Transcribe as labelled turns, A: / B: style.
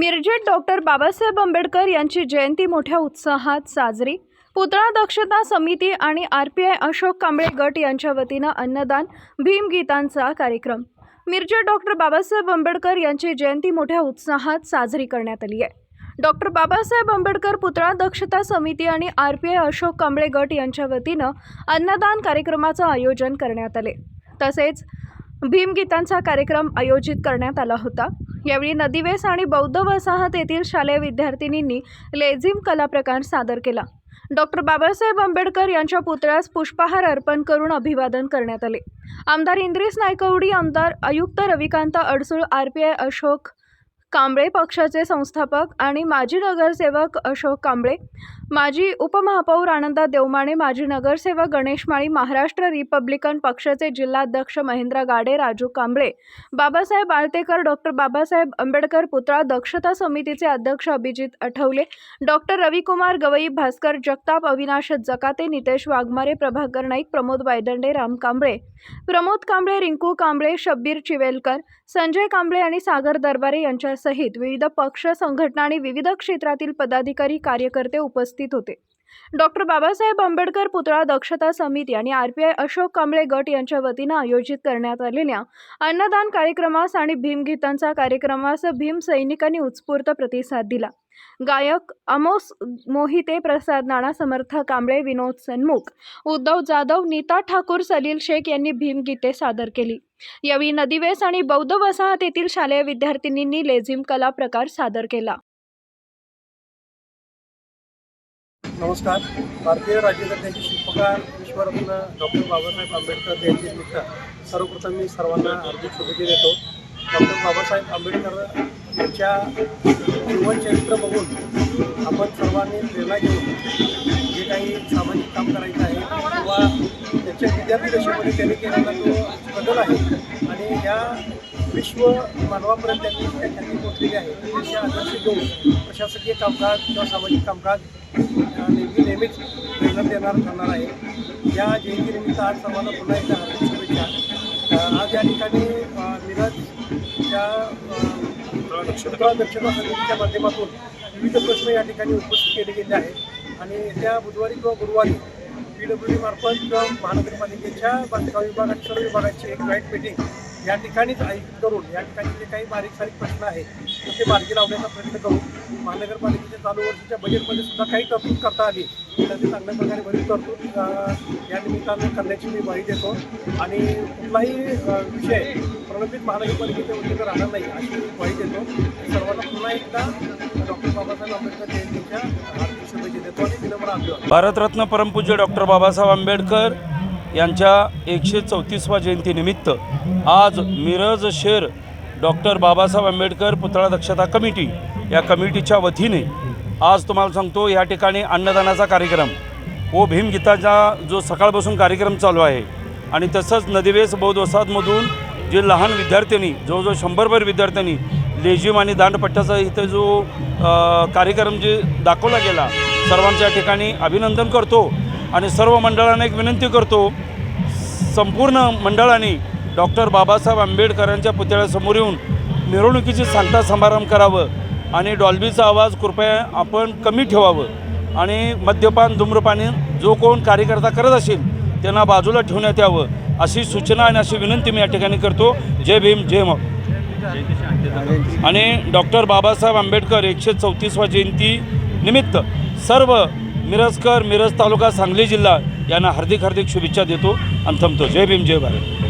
A: मिरजेत doctor Babasaheb Ambedkar यांची जयंती मोठ्या उत्साहात साजरी. पुतळा दक्षता समिती आणि R P I Ashok Kamble गट यांच्या वतीनं अन्नदान भीमगीतांचा कार्यक्रम. मिरजेत डॉक्टर बाबासाहेब आंबेडकर यांची जयंती मोठ्या उत्साहात साजरी करण्यात आली आहे. डॉक्टर बाबासाहेब आंबेडकर पुतळा दक्षता समिती आणि R P I Ashok Kamble गट यांच्या वतीनं अन्नदान कार्यक्रमाचं आयोजन करण्यात आले. तसेच भीमगीतांचा कार्यक्रम आयोजित करण्यात आला होता. यावेळी नदीवेस आणि बौद्ध वसाहत येथील शालेय विद्यार्थिनींनी लेझिम कलाप्रकार सादर केला. डॉक्टर बाबासाहेब आंबेडकर यांच्या पुतळ्यास पुष्पहार अर्पण करून अभिवादन करण्यात आले. आमदार इंद्रिस नायकवडी आमदार आयुक्त Ravikant Adsul R P I Ashok Kamble पक्षाचे संस्थापक आणि माजी नगरसेवक अशोक कांबळे माजी उपमहापौर आनंदा देवमाने माजी नगरसेवक गणेश माळी महाराष्ट्र रिपब्लिकन पक्षाचे जिल्हाध्यक्ष महेंद्र गाडे राजू कांबळे बाबासाहेब आळतेकर डॉक्टर बाबासाहेब आंबेडकर पुतळा दक्षता समितीचे अध्यक्ष अभिजित आठवले डॉक्टर रविकुमार गवई भास्कर जगताप अविनाश जकाते नितेश वाघमारे प्रभाकर नाईक प्रमोद वायदंडे राम कांबळे प्रमोद कांबळे रिंकू कांबळे शब्बीर चिवेलकर संजय कांबळे आणि सागर दरबारे यांच्यासहित विविध पक्ष संघटना आणि विविध क्षेत्रातील पदाधिकारी कार्यकर्ते उपस्थित होते. डॉक्टर बाबासाहेब आंबेडकर पुतळा दक्षता समिती आणि R P I Ashok Kamble गट यांच्या वतीनं आयोजित करण्यात आलेल्या अन्नदान कार्यक्रमास आणि भीमगीतांचा कार्यक्रमास भीम सैनिकांनी उत्स्फूर्त प्रतिसाद दिला. गायक अमोस मोहिते प्रसाद नाना समर्थ कांबळे विनोद सन्मुख उद्धव जाधव नीता ठाकूर सलील शेख यांनी भीमगीते सादर केली. यावेळी नदीवेस आणि बौद्ध वसाहत येथील शालेय विद्यार्थिनींनी लेझिम कला प्रकार सादर केला.
B: नमस्कार. भारतीय राज्यघटनेचे शिल्पकार विश्वरत्न डॉक्टर बाबासाहेब आंबेडकर जयंतीनिमित्त सर्वप्रथम मी सर्वांना हार्दिक शुभेच्छा देतो. डॉक्टर बाबासाहेब आंबेडकर यांच्या जीवनचरित्र बघून आपण सर्वांनी प्रेरणा घेऊन जे काही सामाजिक काम करायचं आहे किंवा त्याच्या विद्यार्थी दशेमध्ये त्यांनी केलेला जो बदल आहे आणि या विश्व मानवापर्यंत त्यांनी त्यांनी पोचलेली आहे. त्याचे आदर्श घेऊन प्रशासकीय कामकाज किंवा सामाजिक कामकाज नेहमी नेहमीच प्रेरणा देणार ठरणार आहे. या जयंतीनिमित्त आज सर्वांना पुन्हा एकदा हार्दिक शुभेच्छा. आज या ठिकाणी अ, मिरजच्या अ, दक्षता समितीच्या माध्यमातून विविध प्रश्न या ठिकाणी उपस्थित केले गेले आहेत. आणि त्या बुधवारी किंवा गुरुवारी पी डब्ल्यू डी मार्फत किंवा महानगरपालिकेच्या बांधकाम विभागात सर्व विभागाची एक जॉईंट मीटिंग या ठिकाणीच आयोजित करून या ठिकाणी जे काही बारीक सारीक प्रश्न आहेत ते मार्गी लावण्याचा प्रयत्न करू महानगरपालिकेच्या चालू वर्षीच्या बजेटमध्ये सुद्धा काही तरतूद करता आली तर ती चांगल्या प्रकारे भरीव तरतूद या निमित्तानं करण्याची मी ग्वाही देतो. आणि कुठलाही विषय प्रलंबित महानगरपालिकेच्या वतीनं राहणार नाही अशी मी ग्वाही देतो. सर्वांना पुन्हा एकदा डॉक्टर बाबासाहेब आंबेडकर जयंतीच्या हार्दिक शुभेच्छा देतो आणि विनम्र अभिवादन.
C: भारतरत्न परमपूज्य डॉक्टर बाबासाहेब आंबेडकर यांच्या एकशे चौतीसवा जयंतीनिमित्त आज मिरज शेर डॉक्टर बाबासाहेब आंबेडकर पुतळा दक्षता कमिटी या कमिटीच्या वतीने आज तुम्हाला सांगतो या ठिकाणी अन्नदानाचा कार्यक्रम. व भीमगीताचा जो सकाळपासून कार्यक्रम चालू आहे आणि तसंच नदीवेस बौद्धवसाहतमधून जे लहान विद्यार्थ्यांनी जवळजवळ शंभरभर विद्यार्थ्यांनी लेझिम आणि दांडपट्ट्याचा इथं जो कार्यक्रम जे दाखवला गेला सर्वांच्या ठिकाणी अभिनंदन करतो. आणि सर्व मंडळांना एक विनंती करतो संपूर्ण मंडळाने डॉक्टर बाबासाहेब आंबेडकरांच्या पुतळ्यासमोर येऊन मिरवणुकीची सांगता समारंभ करावं आणि डॉल्बीचा आवाज कृपया आपण कमी ठेवावं. आणि मद्यपान धूम्रपानी जो कोण कार्यकर्ता करत असेल त्यांना बाजूला ठेवण्यात यावं अशी सूचना आणि अशी विनंती मी या ठिकाणी करतो. जय भीम जय मग. आणि डॉक्टर बाबासाहेब आंबेडकर एकशे चौतीसवा जयंती निमित्त सर्व मिरजकर मिरज तालुका सांगली जिल्हा यांना हार्दिक हार्दिक शुभेच्छा देतो आणि थांबतो. जय भीम जय भारत.